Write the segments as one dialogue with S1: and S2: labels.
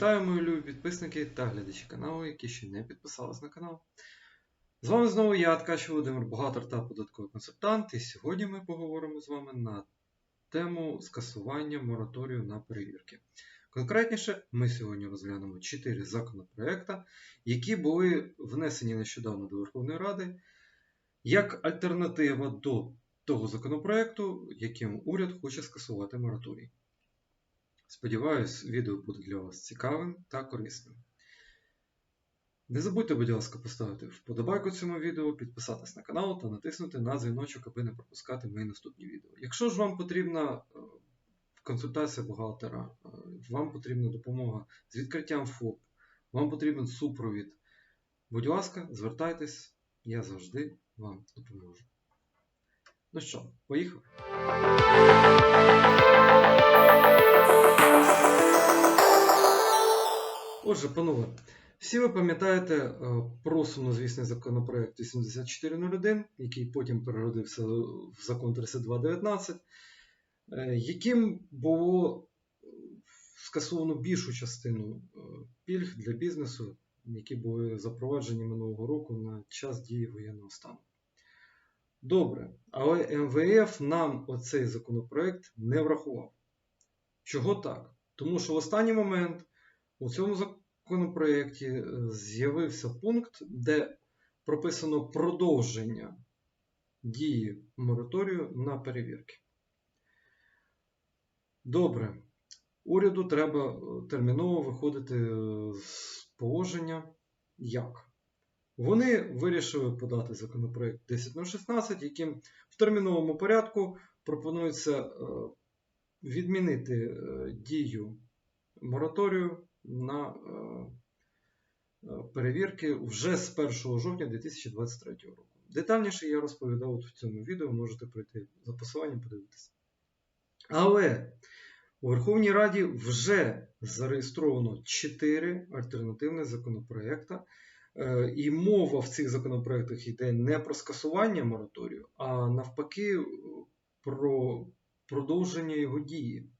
S1: Вітаю, мої любі підписники та глядачі каналу, які ще не підписались на канал. З вами знову я, Ткач Володимир, бухгалтер та податковий консультант. І сьогодні ми поговоримо з вами на тему скасування мораторію на перевірки. Конкретніше, ми сьогодні розглянемо 4 законопроекти, які були внесені нещодавно до Верховної Ради як альтернатива до того законопроекту, яким уряд хоче скасувати мораторій. Сподіваюсь, відео буде для вас цікавим та корисним. Не забудьте, будь ласка, поставити вподобайку цьому відео, підписатись на канал та натиснути на дзвіночок, аби не пропускати мої наступні відео. Якщо ж вам потрібна е, консультація бухгалтера, е, вам потрібна допомога з відкриттям ФОП, вам потрібен супровід, будь ласка, звертайтесь, я завжди вам допоможу. Ну що, поїхали? Отже, панове, всі ви пам'ятаєте е, про сумнозвісний законопроект 8401, який потім переродився в закон 3219, е, яким було скасовано більшу частину е, пільг для бізнесу, які були запроваджені минулого року на час дії воєнного стану. Добре, але МВФ нам оцей законопроект не врахував. Чого так? Тому що в останній момент у цьому законопроєкті е, з'явився пункт, де прописано продовження дії мораторію на перевірки. Добре, уряду треба е, терміново виходити е, з положення. Як? Вони вирішили подати законопроект 10016, яким в терміновому порядку пропонується відмінити дію мораторію на перевірки вже з 1 жовтня 2023 року. Детальніше я розповідав в цьому відео, можете пройти за посиланням, подивитися. Але у Верховній Раді вже зареєстровано 4 альтернативних законопроекти. І мова в цих законопроектах йде не про скасування мораторію, а навпаки, про продовження його дії.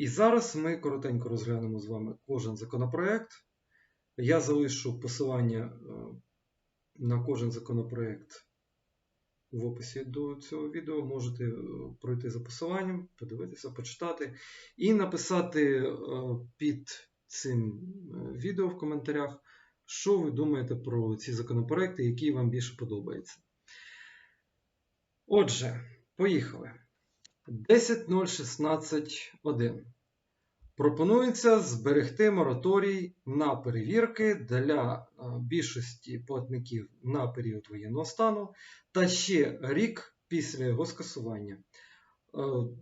S1: І зараз ми коротенько розглянемо з вами кожен законопроект. Я залишу посилання на кожен законопроект в описі до цього відео. Можете пройти за посиланням, подивитися, почитати і написати під цим відео в коментарях, що ви думаєте про ці законопроекти, які вам більше подобаються. Отже, поїхали. 10.016.1. Пропонується зберегти мораторій на перевірки для більшості платників на період воєнного стану та ще рік після його скасування.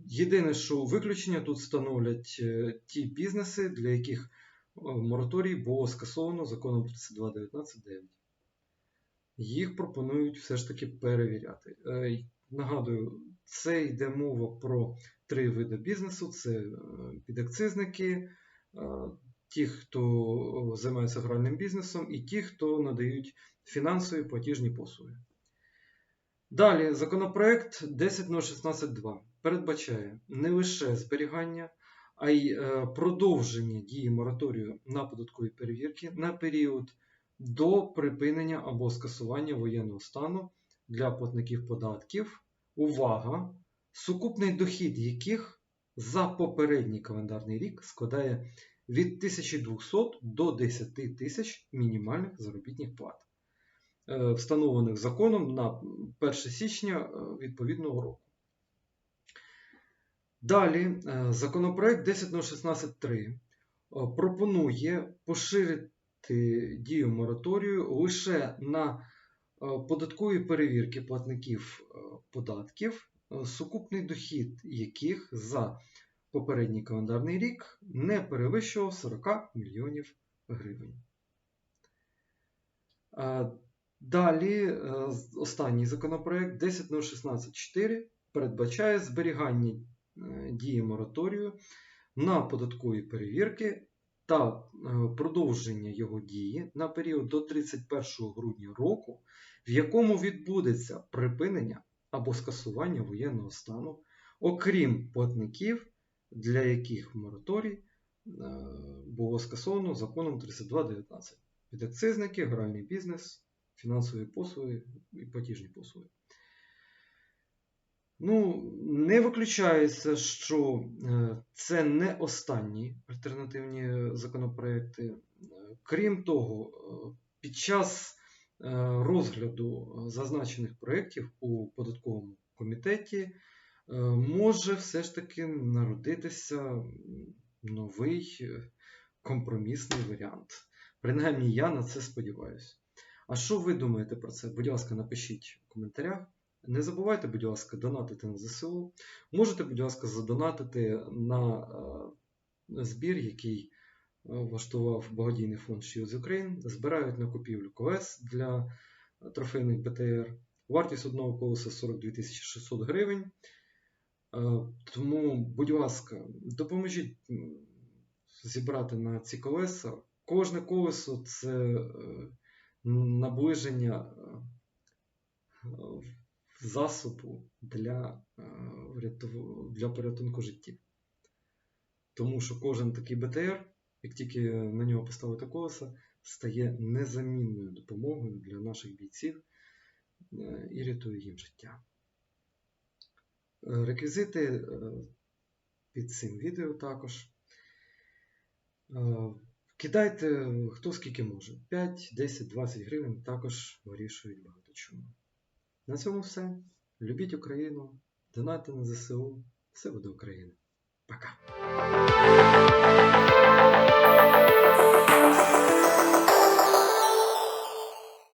S1: Єдине, що виключення тут становлять е, ті бізнеси, для яких мораторій було скасовано законом 32.19.9. Їх пропонують все ж таки перевіряти. Е, нагадую, це йде мова про три види бізнесу: це підакцизники, ті, хто займається гральним бізнесом, і ті, хто надають фінансові платіжні послуги. Далі, законопроект 10.016.2 передбачає не лише зберігання, а й продовження дії мораторію на податкові перевірки на період до припинення або скасування воєнного стану для платників податків. Увага! Сукупний дохід яких за попередній календарний рік складає від 1200 до 10 тисяч мінімальних заробітних плат, встановлених законом на 1 січня відповідного року. Далі, законопроект 10.16.3 пропонує поширити дію мораторію лише на податкові перевірки платників податків, сукупний дохід яких за попередній календарний рік не перевищував 40 мільйонів гривень. Далі, останній законопроект 10.016.4 передбачає зберігання дії мораторію на податкові перевірки та продовження його дії на період до 31 грудня року, в якому відбудеться припинення або скасування воєнного стану, окрім платників, для яких мораторій було скасовано законом 3219. Підакцизники, гральний бізнес, фінансові послуги і платіжні послуги. Ну, не виключається, що е, це не останні альтернативні законопроекти. Е, Крім того, е, під час е, розгляду е, зазначених проєктів у податковому комітеті е, може все ж таки народитися новий е, компромісний варіант. Принаймні, я на це сподіваюся. А що ви думаєте про це? Будь ласка, напишіть в коментарях. Не забувайте, будь ласка, донатити на ЗСУ. Можете, будь ласка, задонатити на е, збір, який е, влаштував благодійний фонд Shields Ukraine. Збирають на купівлю колес для трофейних БТР. Вартість одного колеса 42 600 гривень. Е, Тому, будь ласка, допоможіть зібрати на ці колеса. Кожне колесо це е, наближення е, засобу для, для порятунку життів. Тому що кожен такий БТР, як тільки на нього поставити колеса, стає незамінною допомогою для наших бійців е, і рятує їм життя. Е, Реквізити е, під цим відео також. Кидайте хто скільки може. 5, 10, 20 гривень також вирішують багато чому. На цьому все. Любіть Україну, донайте на ЗСУ. Все буде Україна. Пока.